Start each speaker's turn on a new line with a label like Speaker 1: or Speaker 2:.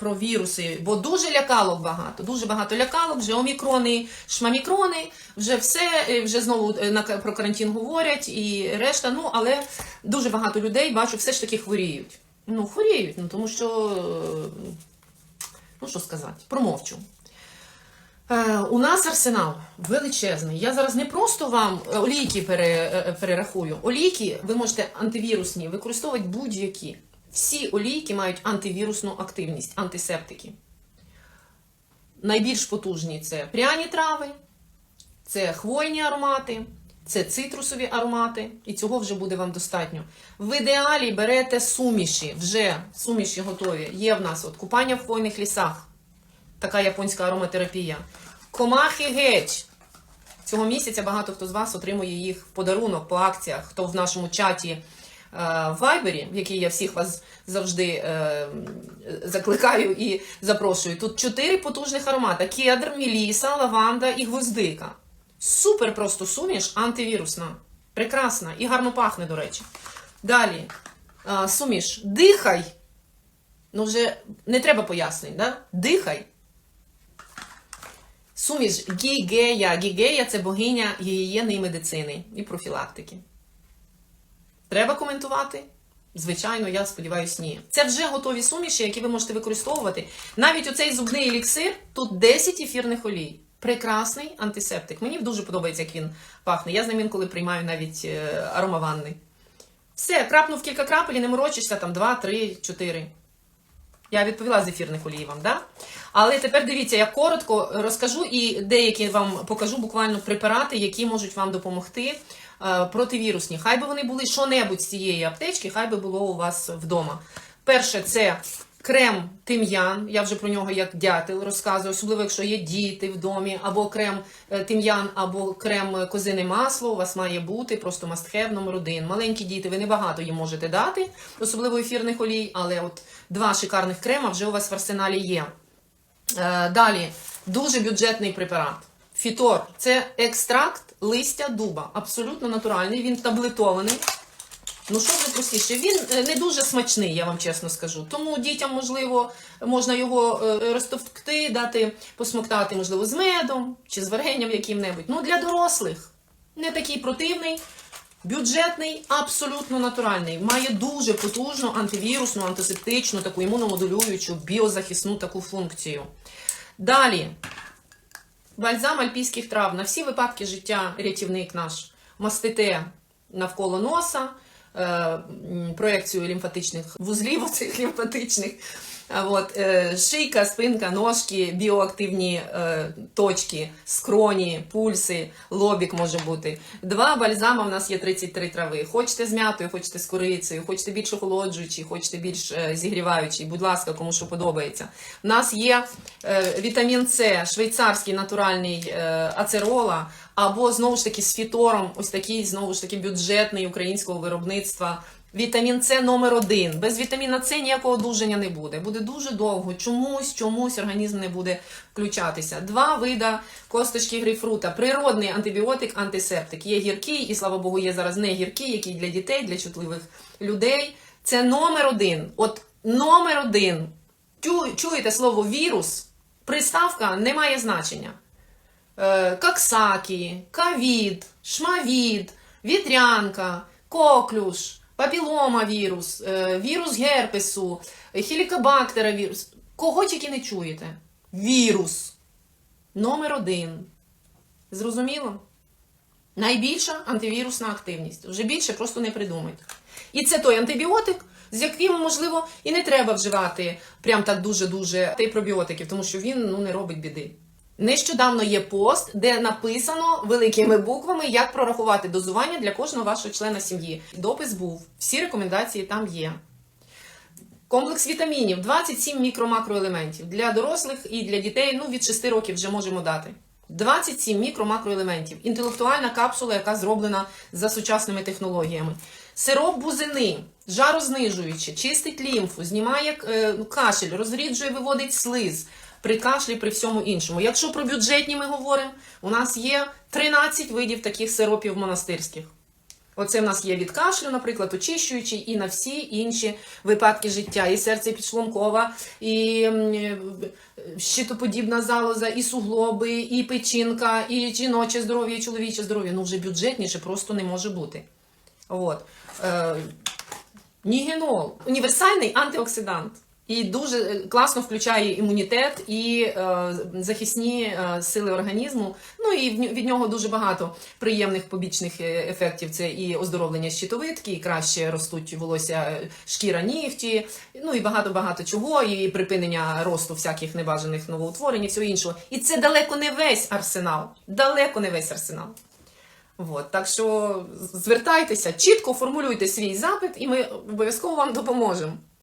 Speaker 1: про віруси, бо дуже лякалок багато. Дуже багато лякалок, вже омікрони, шмамікрони, вже все, е, вже знову е, про карантин говорять і решта. Ну, але дуже багато людей бачу, все ж таки хворіють. Ну, хворіють, ну тому що, ну що сказати, промовчу. Е, У нас арсенал величезний. Я зараз не просто вам олійки перерахую. Олійки ви можете антивірусні використовувати будь-які. Всі олійки мають антивірусну активність, антисептики. Найбільш потужні це пряні трави, це хвойні аромати, це цитрусові аромати, і цього вже буде вам достатньо. В ідеалі берете суміші, вже суміші готові. Є в нас от купання в хвойних лісах така японська ароматерапія. Комахи геть. Цього місяця багато хто з вас отримує їх в подарунок по акціях, хто в нашому чаті в Вайбері, в який я всіх вас завжди е, закликаю і запрошую. Тут чотири потужних аромата: кедр, міліса, лаванда і гвоздика. Супер просто суміш, антивірусна. Прекрасна і гарно пахне, до речі. Далі. е, Суміш. Дихай. Ну, вже не треба пояснень, да? Дихай. Суміш гігея. Гігея це богиня гігієни і медицини і профілактики. Треба коментувати? Звичайно, я сподіваюся, ні. Це вже готові суміші, які ви можете використовувати. Навіть оцей зубний еліксир, тут 10 ефірних олій. Прекрасний антисептик. Мені дуже подобається, як він пахне. Я з ним інколи приймаю навіть е, аромаванни. Все, крапнув кілька крапель і не морочишся там 2, 3, 4. Я відповіла з ефірних олій вам, да? Але тепер дивіться, я коротко розкажу і деякі вам покажу буквально препарати, які можуть вам допомогти е, противірусні. Хай би вони були що-небудь з цієї аптечки, хай би було у вас вдома. Перше, це крем тим'ян. Я вже про нього як дятел розказую, особливо якщо є діти в домі, або крем е, тим'ян, або крем е, козине масло. У вас має бути просто мастхев номер один. Маленькі діти, ви небагато їм можете дати, особливо ефірних олій, але от два шикарних крема вже у вас в арсеналі є. Е, Далі дуже бюджетний препарат. Фітор це екстракт листя дуба. Абсолютно натуральний. Він таблетований. Ну, що вже простіше? Він е, не дуже смачний, я вам чесно скажу. Тому дітям, можливо, можна його е, розтовкти, дати посмоктати, можливо, з медом чи з варенням яким-небудь. Ну, для дорослих не такий противний. Бюджетний, абсолютно натуральний. Має дуже потужну антивірусну, антисептичну, таку імуномодулюючу, біозахисну таку функцію. Далі, бальзам альпійських трав. На всі випадки життя рятівник наш. Мастите навколо носа, проекцію лімфатичних вузлів, оцих лімфатичних. От, е, шийка, спинка, ножки, біоактивні е, точки, скроні, пульси, лобік може бути. Два бальзама в нас є 33 трави. Хочете з м'ятою, хочете з корицею, хочете більш охолоджуючі, хочете більш е, зігріваючі. Будь ласка, кому що подобається. У нас є е, вітамін С, швейцарський натуральний е, ацерола, або знову ж таки з фітором, ось такий знову ж таки бюджетний українського виробництва. Вітамін С номер один. Без вітаміна С ніякого одужання не буде. Буде дуже довго. Чомусь, чомусь організм не буде включатися. Два вида косточки грейпфрута. Природний антибіотик, антисептик. Є гіркий, і слава Богу, є зараз не гіркий, який для дітей, для чутливих людей. Це номер один. От номер один. Чуєте слово вірус? Приставка не має значення. Е, Каксакі, кавід, шмавід, вітрянка, коклюш, папіломавірус, е, вірус герпесу, хілікобактера вірус. Кого тільки не чуєте? Вірус. Номер один. Зрозуміло? Найбільша антивірусна активність. Вже більше просто не придумайте. І це той антибіотик, з яким, можливо, і не треба вживати прям так дуже-дуже пробіотиків, тому що він ну, не робить біди. Нещодавно є пост, де написано великими буквами, як прорахувати дозування для кожного вашого члена сім'ї. Допис був, всі рекомендації там є. Комплекс вітамінів 27 мікро-макроелементів. Для дорослих і для дітей ну, від 6 років вже можемо дати. 27 мікро-макроелементів. Інтелектуальна капсула, яка зроблена за сучасними технологіями. Сироп бузини, жарознижуючий, чистить лімфу, знімає е, кашель, розріджує, виводить слиз при кашлі, при всьому іншому. Якщо про бюджетні ми говоримо, у нас є 13 видів таких сиропів монастирських. Оце в нас є від кашлю, наприклад, очищуючий, і на всі інші випадки життя, і серце підшлункова, і е, щитоподібна залоза, і суглоби, і печінка, і жіноче здоров'я, і чоловіче здоров'я. Ну вже бюджетніше просто не може бути. От. Е, Нігенол універсальний антиоксидант. І дуже е, класно включає імунітет і е, захисні е, сили організму. Ну і від нього дуже багато приємних побічних е, ефектів. Це і оздоровлення щитовидки, і краще ростуть волосся, е, шкіра нігті, ну і багато багато чого, і припинення росту всяких небажаних новоутворень і всього іншого. І це далеко не весь арсенал. Далеко не весь арсенал. От, так що звертайтеся, чітко формулюйте свій запит, і ми обов'язково вам допоможемо.